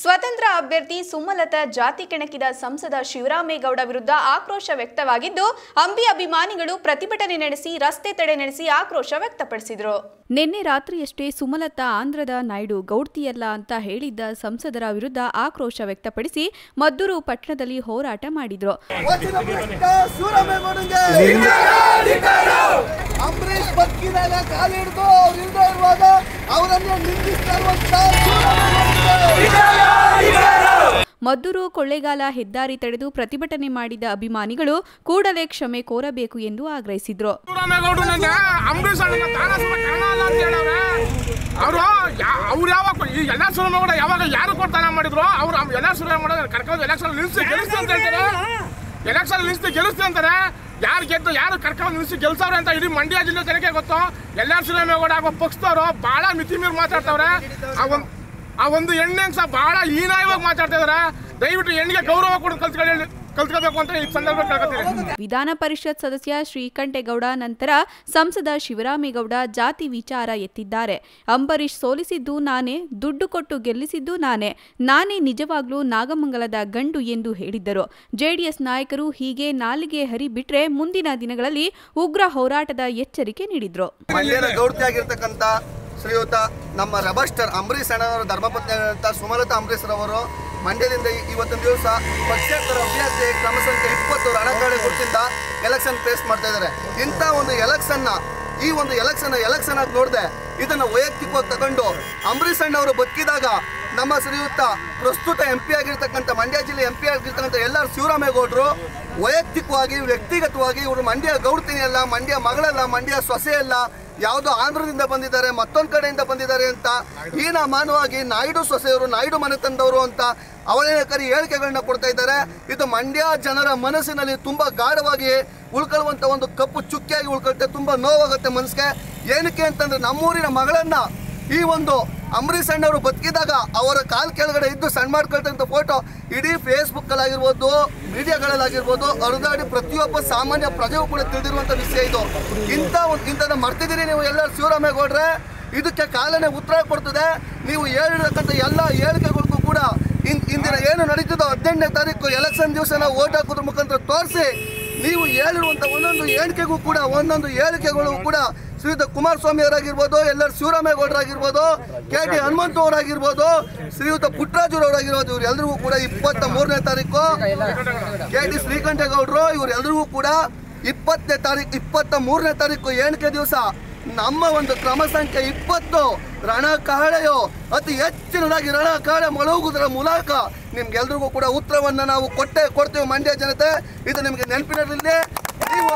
ಸ್ವತಂತ್ರ ಅಭ್ಯರ್ಥಿ ಸುಮಲತಾ ಜಾತಿ ಕೆಣಕಿದ ಸಂಸದ ಶಿವರಾಮೇಗೌಡ ವಿರುದ್ಧ ಆಕ್ರೋಶ ವ್ಯಕ್ತವಾಗಿದ್ದು ಅಂಬಿ ಅಭಿಮಾನಿಗಳು ಪ್ರತಿಭಟನೆ ನಡೆಸಿ ರಸ್ತೆ ತಡೆ ನಡೆಸಿ ಆಕ್ರೋಶ ವ್ಯಕ್ತಪಡಿಸಿದರು. ನಿನ್ನೆ ರಾತ್ರಿಯಷ್ಟೇ ಸುಮಲತಾ ಆಂಧ್ರದ ನಾಯ್ಡು ಗೌಡ್ತಿಯಲ್ಲ ಅಂತ ಹೇಳಿದ್ದ ಸಂಸದರ ವಿರುದ್ಧ ಆಕ್ರೋಶ ವ್ಯಕ್ತಪಡಿಸಿ ಮದ್ದೂರು ಪಟ್ಟಣದಲ್ಲಿ ಹೋರಾಟ ಮಾಡಿದ್ರು. ವಚನ ಮದ್ದೂರು ಕೊಳ್ಳೇಗಾಲ ಹೆದ್ದಾರಿ ತಡೆದು ಪ್ರತಿಭಟನೆ ಮಾಡಿದ ಅಭಿಮಾನಿಗಳು ಕೂಡಲೇ ಕ್ಷಮೆ ಕೋರಬೇಕು ಎಂದು ಆಗ್ರಹಿಸಿದ್ರು. ಅವರು ಅವ್ರು ಯಾವಾಗ ಈ ಎಲ್ಲ ಕೂಡ ಯಾವಾಗ ಯಾರು ಕೊಡ್ತಾನ ಮಾಡಿದ್ರು? ಅವ್ರು ಎಲ್ಲ ಮಾಡೋದು ಕರ್ಕೊಂಡು ಎಲೆಕ್ಷನ್ ನಿಲ್ಲಿಸಿ ಗೆಲ್ಲಿಸ್ತಿ ಅಂತ ಹೇಳ್ತಾರೆ. ಎಲೆಕ್ಷನ್ ನಿಲ್ಲಿಸಿ ಗೆಲ್ಲಿಸ್ತಿ ಅಂತಾರೆ. ಯಾರು ಗೆದ್ದು ಯಾರು ಕರ್ಕೊಂಡು ನಿಲ್ಲಿಸಿ ಗೆಲ್ಸವ್ರೆ ಅಂತ ಇಡೀ ಮಂಡ್ಯ ಜಿಲ್ಲೆ ಜನಕ್ಕೆ ಗೊತ್ತು. ಎಲ್ಲ ಶಿವರಾಮೇಗೌಡ ಆಗೋ ಪಕ್ಷದವರು ಬಹಳ ಮಿತಿ ಮೀರಿ ಮಾತಾಡ್ತವ್ರೆ. ಆ ಒಂದು ಆ ಒಂದು ಹೆಣ್ಣೆ ಸಹ ಬಹಳ ಹೀನಾಯವಾಗಿ ಮಾತಾಡ್ತಾ ಇದಾರೆ. ದಯವಿಟ್ಟು ಹೆಣ್ಣಿಗೆ ಗೌರವ ಕೊಡೋದು ಕಲ್ತ್ಕೊಳ್ಳಿ ಕಲ್ತ್ಕೋಬೇಕು ಅಂತ ಈ ಸಂದರ್ಭ ಕೇಳ್ಕೊತೀನಿ. ವಿಧಾನ ಪರಿಷತ್ ಸದಸ್ಯ ಶ್ರೀಕಂಠೇಗೌಡ ನಂತರ ಸಂಸದ ಶಿವರಾಮೇಗೌಡ ಜಾತಿ ವಿಚಾರ ಎತ್ತಿದ್ದಾರೆ. ಅಂಬರೀಷ್ ಸೋಲಿಸಿದ್ದು ನಾನೇ ದುಡ್ಡು ಕೊಟ್ಟು ಗೆಲ್ಲಿಸಿದ್ದು ನಾನೇ ನಾನೇ ನಿಜವಾಗ್ಲೂ ನಾಗಮಂಗಲದ ಗಂಡು ಎಂದು ಹೇಳಿದ್ದರು. ಜೆಡಿಎಸ್ ನಾಯಕರು ಹೀಗೆ ನಾಲಿಗೆ ಹರಿ ಬಿಟ್ರೆ ಮುಂದಿನ ದಿನಗಳಲ್ಲಿ ಉಗ್ರ ಹೋರಾಟದ ಎಚ್ಚರಿಕೆ ನೀಡಿದ್ರು. ಶ್ರೀಯುತ ನಮ್ಮ ರಬಸ್ಟರ್ ಅಂಬರೀಷ್ ಅಣ್ಣನವರು ಧರ್ಮಪತ್ನಿ ಆಗಿರುವಂಥ ಸುಮಲತಾ ಅಂಬರೀಷ್ ರವರು ಮಂಡ್ಯದಿಂದ ಇವತ್ತಿನ ದಿವಸ ಪಕ್ಷೇತರ ಅಭ್ಯರ್ಥಿ ಕ್ರಮ ಸಂಖ್ಯೆ ಇಪ್ಪತ್ತು ಅಣಕಾಳಿ ಗುರುತಿಂದ ಎಲೆಕ್ಷನ್ ಫೇಸ್ ಮಾಡ್ತಾ ಇದ್ದಾರೆ. ಇಂಥ ಒಂದು ಎಲೆಕ್ಷನ್ನ ಈ ಒಂದು ಎಲೆಕ್ಷನ್ ಎಲೆಕ್ಷನ್ ಆಗಿ ನೋಡಿದೆ ಇದನ್ನು ವೈಯಕ್ತಿಕವಾಗಿ ತಗೊಂಡು ಅಂಬರೀಷ್ ಅಣ್ಣವರು ಬದುಕಿದಾಗ ನಮ್ಮ ಶ್ರೀಯುತ ಪ್ರಸ್ತುತ ಎಂ ಪಿ ಆಗಿರ್ತಕ್ಕಂಥ ಮಂಡ್ಯ ಜಿಲ್ಲೆ ಎಂ ಪಿ ಆಗಿರ್ತಕ್ಕಂಥ ಎಲ್ಲರೂ ಶಿವರಾಮೇಗೌಡರು ವೈಯಕ್ತಿಕವಾಗಿ ವ್ಯಕ್ತಿಗತವಾಗಿ ಇವರು ಮಂಡ್ಯ ಗೌಡ್ತಿನಿ ಅಲ್ಲ ಮಂಡ್ಯ ಮಗಳಲ್ಲ ಮಂಡ್ಯ ಸೊಸೆ ಅಲ್ಲ ಯಾವುದೋ ಆಂಧ್ರದಿಂದ ಬಂದಿದ್ದಾರೆ ಮತ್ತೊಂದು ಕಡೆಯಿಂದ ಬಂದಿದ್ದಾರೆ ಅಂತ ಹೀನ ಮಾನವಾಗಿ ನಾಯ್ಡು ಸೊಸೆಯವರು ನಾಯ್ಡು ಮನೆ ತಂದವರು ಅಂತ ಕರಿ ಹೇಳಿಕೆಗಳನ್ನ ಕೊಡ್ತಾ ಇದ್ದಾರೆ. ಇದು ಮಂಡ್ಯ ಜನರ ಮನಸ್ಸಿನಲ್ಲಿ ತುಂಬಾ ಗಾಢವಾಗಿ ಉಳ್ಕೊಳ್ಳುವಂತ ಒಂದು ಕಪ್ಪು ಚುಕ್ಕಿಯಾಗಿ ಉಳ್ಕೊಳ್ತೆ ತುಂಬಾ ನೋವಾಗುತ್ತೆ ಮನಸ್ಸಿಗೆ. ಏನಕ್ಕೆ ಅಂತಂದ್ರೆ ನಮ್ಮೂರಿನ ಮಗಳನ್ನ ಈ ಒಂದು ಅಂಬರೀಷ್ ಅಣ್ಣವರು ಬದುಕಿದಾಗ ಅವರ ಕಾಲ್ ಕೆಳಗಡೆ ಇದ್ದು ಸಣ್ಣ ಮಾಡ್ಕೊಳ್ತಕ್ಕಂಥ ಫೋಟೋ ಇಡೀ ಫೇಸ್ಬುಕ್ ಆಗಿರ್ಬೋದು ಮೀಡಿಯಾಗಳಲ್ಲಾಗಿರ್ಬೋದು ಹರಿದಾಡಿ ಪ್ರತಿಯೊಬ್ಬ ಸಾಮಾನ್ಯ ಪ್ರಜೆಯು ಕೂಡ ತಿಳಿದಿರುವಂತ ವಿಷಯ ಇದು. ಇಂಥ ಒಂದು ಇಂಥದ್ದು ಮರ್ತಿದ್ದೀರಿ ನೀವು ಎಲ್ಲ ಶಿವರಾಮೇಗೌಡ್ರೆ ಇದಕ್ಕೆ ಕಾಲನೇ ಉತ್ತರ ಕೊಡ್ತದೆ. ನೀವು ಹೇಳಿರತಕ್ಕಂಥ ಎಲ್ಲ ಹೇಳಿಕೆಗಳಿಗೂ ಕೂಡ ಇಂದಿನ ಏನು ನಡೀತದೋ ಹದಿನೆಂಟನೇ ತಾರೀಕು ಎಲೆಕ್ಷನ್ ದಿವಸ ನಾವು ಓಟ್ ಹಾಕೋದ್ರ ಮುಖಾಂತರ ತೋರಿಸಿ, ನೀವು ಹೇಳಿರುವಂಥ ಒಂದೊಂದು ಹೇಳಿಕೆಗೂ ಕೂಡ, ಒಂದೊಂದು ಹೇಳಿಕೆಗಳು ಕೂಡ ಶ್ರೀಯುತ ಕುಮಾರಸ್ವಾಮಿ ಅವರಾಗಿರ್ಬೋದು, ಎಲ್ಲರೂ ಶಿವರಾಮೇಗೌಡರಾಗಿರ್ಬೋದು, ಕೆ ಟಿ ಹನುಮಂತ ಅವರಾಗಿರ್ಬೋದು, ಶ್ರೀಯುತ ಪುಟ್ಟರಾಜುರವರಾಗಿರ್ಬೋದು ಇವರೆಲ್ಲರಿಗೂ ಕೂಡ ಇಪ್ಪತ್ತ ಮೂರನೇ ತಾರೀಕು. ಕೆ ಟಿ ಶ್ರೀಕಂಠೇಗೌಡರು ಇವರೆಲ್ಲರಿಗೂ ಕೂಡ ಇಪ್ಪತ್ತನೇ ತಾರೀಕು ಇಪ್ಪತ್ತ ಮೂರನೇ ತಾರೀಕು ಏಣಿಕೆ ದಿವಸ. ನಮ್ಮ ಒಂದು ಕ್ರಮ ಸಂಖ್ಯೆ ಇಪ್ಪತ್ತು ರಣಕಾಳೆಯು ಅತಿ ಹೆಚ್ಚಿನದಾಗಿ ರಣಕಾಳೆ ಮೊಳಗುವುದರ ಮೂಲಕ ನಿಮ್ಗೆಲ್ರಿಗೂ ಕೂಡ ಉತ್ತರವನ್ನು ನಾವು ಕೊಟ್ಟೆ ಕೊಡ್ತೇವೆ ಮಂಡ್ಯ ಜನತೆ. ಇದು ನಿಮಗೆ ನೆನಪಿನಲ್ಲಿ ನೀವು